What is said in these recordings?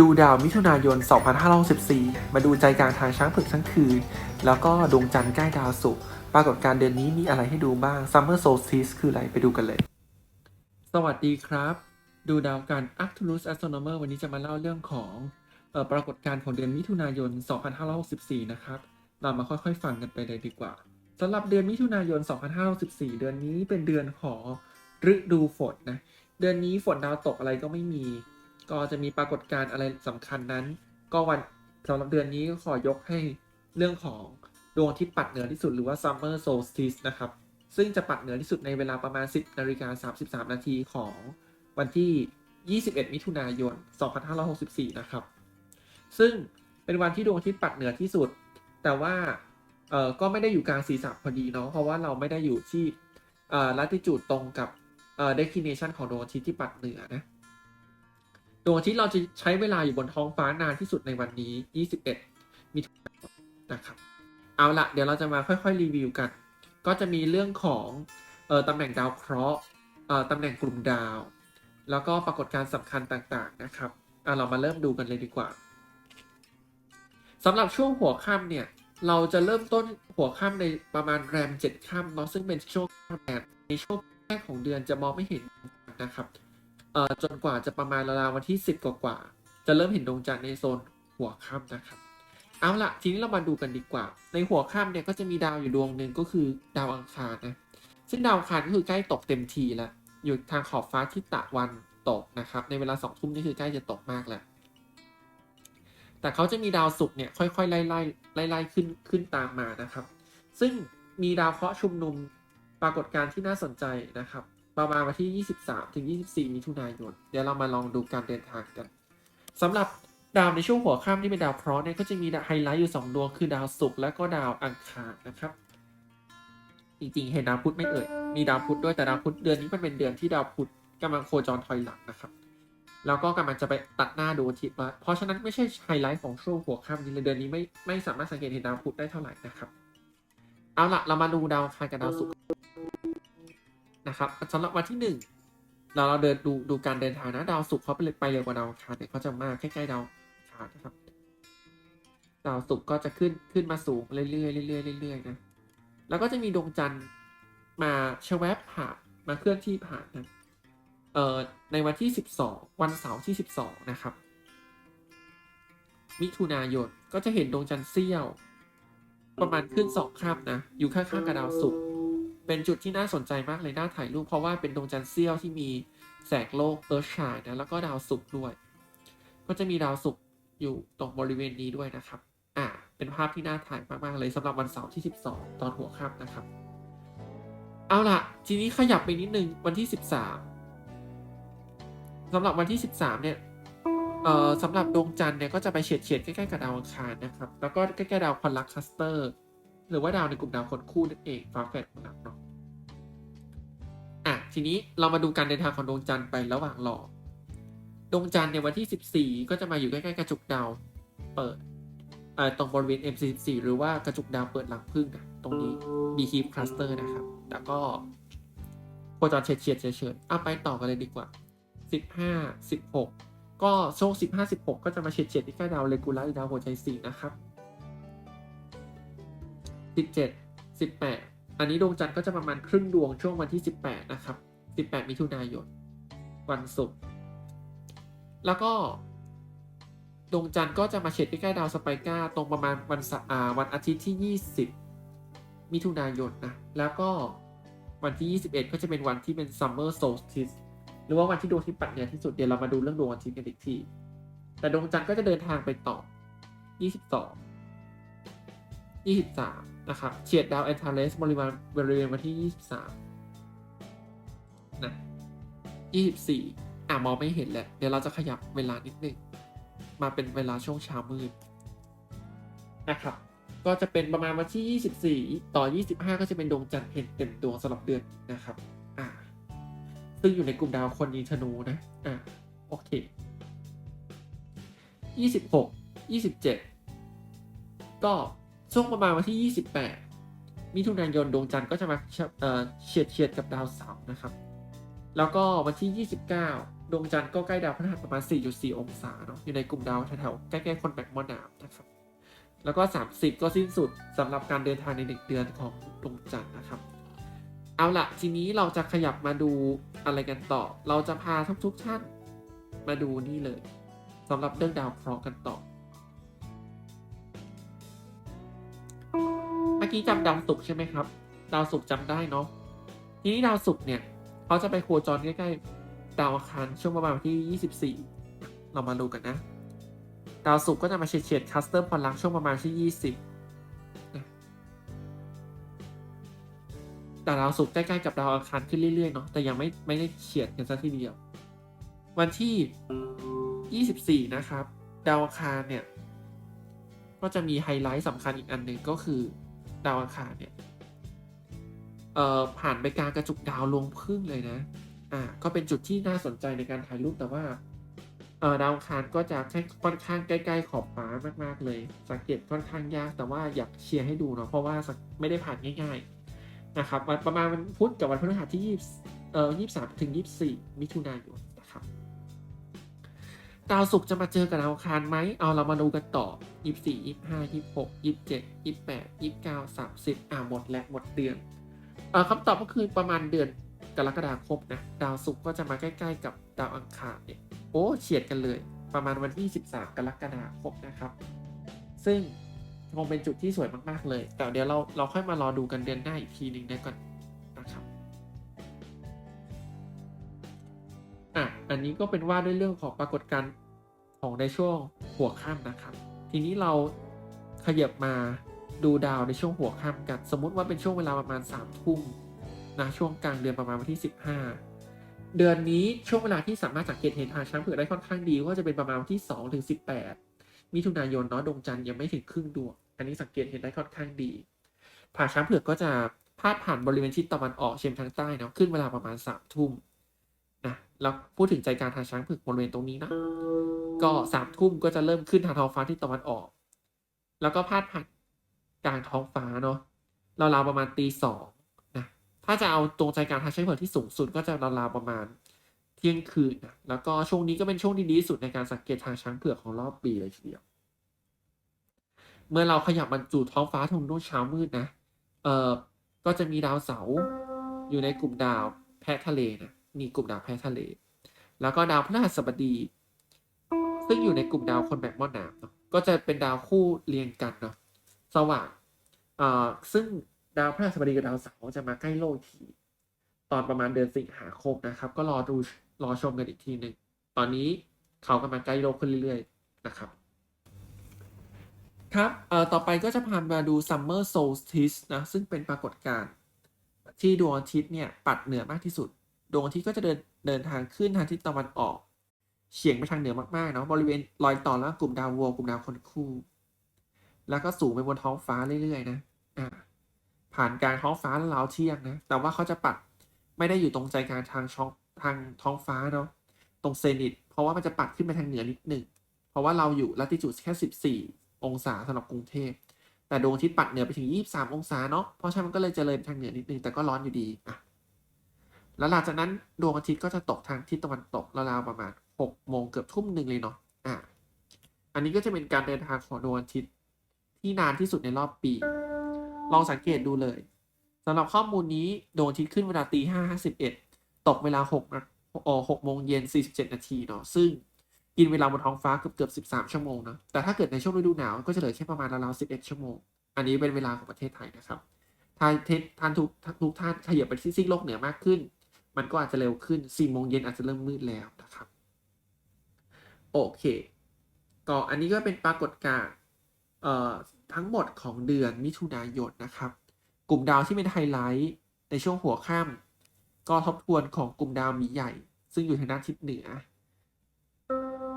ดูดาวมิถุนายน 2564 มาดูใจกลางทางช้างผึกทั้งคืน แล้วก็ดวงจันทร์ใกล้ดาวศุกร์ ปรากฏการณ์เดือนนี้มีอะไรให้ดูบ้าง Summer Solstice คืออะไร ไปดูกันเลย สวัสดีครับ ดูดาวกัน Arcturus Astronomer วันนี้จะมาเล่าเรื่องของออปรากฏการณ์ของเดือนมิถุนายน 2564 นะครับ เรามาค่อยๆ ฟังกันไปเลยดีกว่าสำหรับเดือนมิถุนายน 2564 เดือนนี้เป็นเดือนของฤดูฝนนะ เดือนนี้ฝนดาวตกอะไรก็ไม่มี ก็จะมีปรากฏการณ์อะไรสำคัญนั้น ก็วันสำหรับเดือนนี้ก็ขอยกให้เรื่องของดวงอาทิตย์ปัดเหนือที่สุดหรือว่า Summer Solstice นะครับ ซึ่งจะปัดเหนือที่สุดในเวลาประมาณ 10นาฬิกา33 นาทีของวันที่ 21 มิถุนายน 2564 นะครับ ซึ่งเป็นวันที่ดวงอาทิตย์ปัดเหนือที่สุด แต่ว่าเออก็ไม่ได้อยู่กลางศีรษะพอดีเนาะ เพราะว่าเราไม่ได้อยู่ที่เออลัติจูดตรงกับเออ destination ของดวงอาทิตย์ที่ปัดเหนือนะ ดวงอาทิตย์เราจะใช้เวลาอยู่บนท้องฟ้านานที่สุดในวันนี้ 21มิถุนายนนะครับ เอาละเดี๋ยวเราจะมาค่อยๆรีวิวกัน ก็จะมีเรื่องของเอ่อตำแหน่งดาวเคราะห์เอ่อตำแหน่งกลุ่มดาว แล้วก็ปรากฏการณ์สำคัญต่างๆนะครับอะเรามาเริ่มดูกันเลยดีกว่าสำหรับช่วงหัวค่ำเนี่ยเราจะเริ่มต้นหัวค่ำในประมาณแรมเจ็ดค่ำเนาะซึ่งเป็นช่วงแรมในช่วงแรกของเดือนจะมองไม่เห็นนะครับเอ่อจนกว่าจะประมาณราวๆวันที่ 10 กว่าๆจะเริ่มเห็นดวงจันทร์ในโซนหัวค่ำนะครับ เอาละทีนี้เรามาดูกันดีกว่า ในหัวค่ำเนี่ยก็จะมีดาวอยู่ดวงหนึ่งก็คือดาวอังคารนะ ซึ่งดาวอังคารก็คือใกล้ตกเต็มทีแล้ว อยู่ทางขอบฟ้าที่ตะวันตกนะครับ ในเวลาสองทุ่มนี่คือใกล้จะตกมากแล้ว แต่เขาจะมีดาวศุกร์เนี่ยค่อยๆไล่ไล่ไล่ไล่ขึ้นขึ้นตามมานะครับ ซึ่งมีดาวเคราะห์ชุมนุมปรากฏการณ์ที่น่าสนใจนะครับ ประมาณวันที่ 23 ถึง 24 มิถุนายน เดี๋ยวเรามาลองดูการเดินทางกันสำหรับดาวในช่วงหัวค่ำที่เป็นดาวเคราะห์เนี่ยก็จะมีไฮไลท์อยู่ 2 ดวงคือดาวศุกร์และก็ดาวอังคารนะครับ จริงๆ เห็นดาวพุธไม่เอ่ย มีดาวพุธด้วยแต่ดาวพุธเดือนนี้มันเป็นเดือนที่ดาวพุธกำลังโคจรถอยหลังนะครับ แล้วก็กำลังจะไปตัดหน้าดวงอาทิตย์มาเพราะฉะนั้นไม่ใช่ไฮไลท์ของช่วงหัวค่ำนี้เลยเดือนนี้ไม่ไม่สามารถสังเกตเห็นดาวพุธได้เท่าไหร่นะครับ เอาละเรามาดูดาวอังคารกับดาวศุกร์ นะครับสำหรับวันที่หนึ่งเราเราเดินดูดูการเดินทางนะดาวศุกร์เขาไปเลยไปเร็วกว่าดาวอังคารเนี่ยเขาจะมาใกล้ๆดาวอังคารนะครับดาวศุกร์ก็จะขึ้นขึ้นมาสูงเรื่อยๆเรื่อยๆเรื่อยๆนะแล้วก็จะมีดวงจันทร์มาชแวบผ่านมาเคลื่อนที่ผ่านนะเอ่อในวันที่ 12 วันเสาร์ที่ 12 นะครับ มิถุนายนก็จะเห็นดวงจันทร์เสี้ยว ประมาณขึ้นสองคาบนะ อยู่ข้างๆกับดาวศุกร์ เป็นจุดที่น่าสนใจมากเลยน่าถ่ายรูปเพราะว่าเป็นดวงจันทร์เสี้ยวที่มีแสงโลกเอิร์ธชายนะแล้วก็ดาวศุกร์ด้วย ก็จะมีดาวศุกร์อยู่ตรงบริเวณนี้ด้วยนะครับ อ่า เป็นภาพที่น่าถ่ายมากๆเลยสำหรับวันเสาร์ที่ 12 ตอนหัวค่ำนะครับ เอาล่ะ ทีนี้ขยับไปนิดนึงวันที่ 13สำหรับวันที่ 13 เนี่ยเอ่อสำหรับดวงจันทร์เนี่ยก็จะไปเฉียดเฉียดๆใกล้ๆกับดาวอังคารนะครับ แล้วก็ใกล้ๆดาวคอนลักคัสเตอร์ หรือว่าดาวในกลุ่มดาวคนคู่นั่นเองฟ้าแฝดของเราเนาะอะทีนี้เรามาดูการเดินทางของดวงจันทร์ไประหว่างรอดวงจันทร์ในวันที่ 14 ก็จะมาอยู่ใกล้ๆกระจุกดาวเปิดตรงบริเวณ M44 หรือว่ากระจุกดาวเปิดหลังพึ่งนะตรงนี้ B Keep Cluster นะครับ แล้วก็โคจรเฉียดเฉียดๆเฉยๆเอาไปต่อกันเลยดีกว่า 15 16 ก็ช่วง15 16 ก็จะมาเฉียดเฉียดๆที่ใกล้ดาวเลกูล่าหรือดาวหัวใจสีนะครับ 17 18 อันนี้ดวงจันทร์ก็จะประมาณครึ่งดวงช่วงวันที่ 18 นะครับ 18 มิถุนายน วันศุกร์ แล้วก็ดวงจันทร์ก็จะมาเฉดใกล้ๆดาวสไปกาตรงประมาณวันสาร์อ่าวันอาทิตย์ที่ 20 มิถุนายนนะ แล้วก็วันที่ 21 ก็จะเป็นวันที่เป็น summer solstice หรือว่าวันที่ดวงอาทิตย์ปัดเหนือที่สุดเดี๋ยวเรามาดูเรื่องดวงอาทิตย์กันอีกที แต่ดวงจันทร์ก็จะเดินทางไปต่อ 22 23 นะครับเฉียดดาวแอนทาเลสบริเวณบริเวณวันที่ 23นะ24 อะมองไม่เห็นแหละ เดี๋ยวเราจะขยับเวลานิดนึง มาเป็นเวลาช่วงเช้ามืดนะครับ ก็จะเป็นประมาณวันที่ 24 ต่อ 25 ก็จะเป็นดวงจันทร์เห็นเต็มดวงสำหรับเดือนนะครับ อ่า ซึ่งอยู่ในกลุ่มดาวคนนีธนูนะ อ่า โอเค 26 27 ก็ ช่วงประมาณวันที่ 28 มิถุนายนดวงจันทร์ก็จะมาเฉียดเฉียดกับดาวเสาร์นะครับ แล้วก็วันที่ 29 ดวงจันทร์ก็ใกล้ดาวพฤหัสประมาณ 4.4 องศาเนาะอยู่ในกลุ่มดาวแถวๆใกล้ๆคนแบกมอน้ำนะครับ แล้วก็ 30 ก็สิ้นสุดสำหรับการเดินทางในหนึ่งเดือนของดวงจันทร์นะครับ เอาละทีนี้เราจะขยับมาดูอะไรกันต่อ เราจะพาทุกๆท่านมาดูนี่เลยสำหรับเรื่องดาวเคราะห์กันต่อ กี้จำดาวศุกร์ใช่ไหมครับ ดาวศุกร์จำได้เนาะทีนี้ดาวศุกร์เนี่ยเขาจะไปโคจรใกล้ๆดาวอังคารช่วงประมาณที่ 24 เรามาดูกันนะ ดาวศุกร์ก็จะมาเฉียดเฉียดคัสเตอร์พลังช่วงประมาณที่ 20นะแต่ดาวศุกร์ใกล้ๆกับดาวอังคารขึ้นเรื่อยๆเนาะแต่ยังไม่ไม่ได้เฉียดกันซะทีเดียว วันที่ 24 นะครับ ดาวอังคารเนี่ยก็จะมีไฮไลท์สำคัญอีกอันหนึ่งก็คือ ดาวอังคารเนี่ยเอ่อผ่านไปกลางกระจุกดาวลงพึ่งเลยนะอ่าก็เป็นจุดที่น่าสนใจในการถ่ายรูปแต่ว่าเอ่อดาวอังคารก็จะค่อนข้างใกล้ๆขอบฟ้ามาก ๆ เลย สังเกตค่อนข้างยากแต่ว่าอยากเชียร์ให้ดูเนาะเพราะว่าสักไม่ได้ผ่านง่าย ๆนะครับประมาณวันพุธกับวันพฤหัสที่ยี่เอ่อยี่สามถึงยี่สี่มิถุนายน ดาวศุกร์จะมาเจอกับดาวอังคารไหม เอาเรามาดูกันต่อ 24 25 26 27 28 29 30 อ่าหมดแล้วหมดเดือนเอ่อคำตอบก็คือประมาณเดือนกรกฎาคมนะ ดาวศุกร์ก็จะมาใกล้ๆกับดาวอังคารเนี่ย โอ้เฉียดกันเลย ประมาณวันที่ 13 กรกฎาคมนะครับ ซึ่งคงเป็นจุดที่สวยมากๆเลย แต่เดี๋ยวเราเราค่อยมารอดูกันเดือนหน้าอีกทีหนึ่งได้ก่อน อันนี้ก็เป็นว่าด้วยเรื่องของปรากฏการณ์ของในช่วงหัวค่ำนะครับ ทีนี้เราขยับมาดูดาวในช่วงหัวค่ำกัน สมมุติว่าเป็นช่วงเวลาประมาณ3ามทุ่มนะช่วงกลางเดือนประมาณวันที่ 15 เดือนนี้ช่วงเวลาที่สามารถสังเกตเห็นทางช้างเผือกได้ค่อนข้างดีก็จะเป็นประมาณวันที่2ถึง18 มิถุนายนเนาะดวงจันทร์ยังไม่ถึงครึ่งดวงอันนี้สังเกตเห็นได้ค่อนข้างดีผ่าช้างเผือกก็จะพาดผ่านบริเวณทิศตะวันออกเฉียงทางใต้เนาะขึ้นเวลาประมาณ3ามทุ่ม แล้วพูดถึงใจกลางทางช้างเผือกบริเวณตรงนี้นะ ก็สามทุ่มก็จะเริ่มขึ้นทางท้องฟ้าที่ตะวันออก แล้วก็พาดผ่านกลางท้องฟ้าเนาะราวๆประมาณตีสองนะ ถ้าจะเอาตรงใจกลางทางช้างเผือกที่สูงสุดก็จะราวๆประมาณเที่ยงคืนนะ แล้วก็ช่วงนี้ก็เป็นช่วงที่ดีที่สุดในการสังเกตทางช้างเผือกของรอบปีเลยทีเดียว เมื่อเราขยับบรรจุท้องฟ้าทงนู้นเช้ามืดนะ เอ่อ ก็จะมีดาวเสาร์อยู่ในกลุ่มดาวแพะทะเลนะ นี่กลุ่มดาวแพะทะเล แล้วก็ดาวพฤหัสบดี ซึ่งอยู่ในกลุ่มดาวคนแบบหม้อน้ำเนาะก็จะเป็นดาวคู่เรียงกันเนาะสว่างเอ่อซึ่งดาวพฤหัสบดีกับดาวเสาร์จะมาใกล้โลกอีกที ตอนประมาณเดือนสิงหาคมนะครับ ก็รอดูรอชมกันอีกทีหนึ่งตอนนี้เขากำลังใกล้โลกขึ้นเรื่อยๆนะครับครับเอ่อต่อไปก็จะพามาดู Summer Solstice นะ ซึ่งเป็นปรากฏการณ์ที่ดวงอาทิตย์เนี่ย ปัดเหนือมากที่สุด ดวงอาทิตย์ก็จะเดินเดินทางขึ้นทางทิศตะวันออกเฉียงไปทางเหนือมากๆเนาะบริเวณรอยต่อแล้วกลุ่มดาววัวกลุ่มดาวคนคู่ แล้วก็สูงไปบนท้องฟ้าเรื่อยๆนะอ่าผ่านกลางท้องฟ้าแล้วเราเที่ยงนะแต่ว่าเขาจะปัดไม่ได้อยู่ตรงใจกลางทางช่องทางท้องฟ้าเนาะตรงเซนิตเพราะว่ามันจะปัดขึ้นไปทางเหนือนิดหนึ่งเพราะว่าเราอยู่ลัติจูดแค่ 14 องศาสำหรับกรุงเทพแต่ดวงอาทิตย์ปัดเหนือไปถึง 23 องศาเนาะเพราะฉะนั้นมันก็เลยจะเลยไปทางเหนือนิดนึงแต่ก็ร้อนอยู่ดีอะ แล้วหลังจากนั้นดวงอาทิตย์ก็จะตกทางทิศตะวันตกราวๆประมาณ6โมงเกือบทุ่มหนึ่งเลยเนาะอะอันนี้ก็จะเป็นการเดินทางของดวงอาทิตย์ที่นานที่สุดในรอบปี ลองสังเกตดูเลยสำหรับข้อมูลนี้ดวงอาทิตย์ขึ้นเวลาตีห้าห้าสิบเอ็ดตกเวลาหกนะโอหกโมงเย็นสี่สิบเจ็ดนาทีเนาะซึ่งกินเวลาบนท้องฟ้าเกือบเกือบสิบสามชั่วโมงเนาะแต่ถ้าเกิดในช่วงฤดูหนาวก็จะเหลือแค่ประมาณราวๆสิบเอ็ดชั่วโมง อันนี้เป็นเวลาของประเทศไทยนะครับถ้าเทศท่านทุกทุกท่านขยับไปที่ซีกโลกเหนือมากขึ้น มันก็อาจจะเร็วขึ้นสี่โมงเย็นอาจจะเริ่มมืดแล้วนะครับ โอเค ก็อันนี้ก็เป็นปรากฏการณ์ทั้งหมดของเดือนมิถุนายนนะครับ กลุ่มดาวที่เป็นไฮไลท์ในช่วงหัวค่ำก็ทบทวนของกลุ่มดาวมีใหญ่ ซึ่งอยู่ทางด้านทิศเหนือ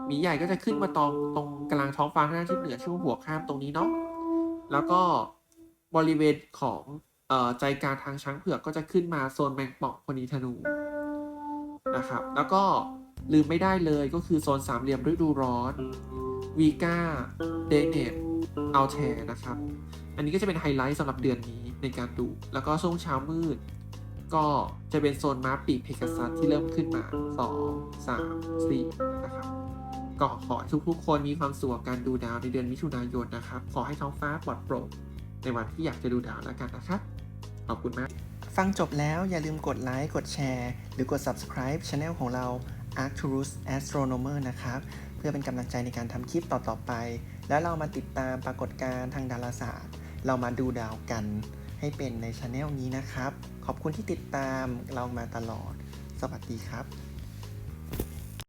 มีใหญ่ก็จะขึ้นมาตรงตรงกลางท้องฟ้าทางด้านทิศเหนือช่วงหัวค่ำตรงนี้เนาะแล้วก็บริเวณของ ใจกลางทางช้างเผือกก็จะขึ้นมาโซนแมงป่องพนีธนูนะครับ แล้วก็ลืมไม่ได้เลยก็คือโซนสามเหลี่ยมฤดูร้อนวีกาเดเนตอัลแทนะครับ อันนี้ก็จะเป็นไฮไลท์สำหรับเดือนนี้ในการดู แล้วก็ช่วงเช้ามืด ก็จะเป็นโซนม้าปีกเพกาซัสที่เริ่มขึ้นมา 2 3 4 นะครับ ก็ขอให้ทุกๆคนมีความสุขกับการดูดาวในเดือนมิถุนายนนะครับ ขอให้ท้องฟ้าปลอดโปร่งในวันที่อยากจะดูดาวแล้วกันนะครับ ขอบคุณมาก ฟังจบแล้วอย่าลืมกดไลค์กดแชร์ หรือกด subscribe Channel ของเรา Arcturus Astronomer นะครับ เพื่อเป็นกำลังใจในการทำคลิปต่อๆไป แล้วเรามาติดตามปรากฏการณ์ทางดาราศาสตร์ เรามาดูดาวกัน ให้เป็นใน Channel นี้นะครับ ขอบคุณที่ติดตามเรามาตลอด สวัสดีครับ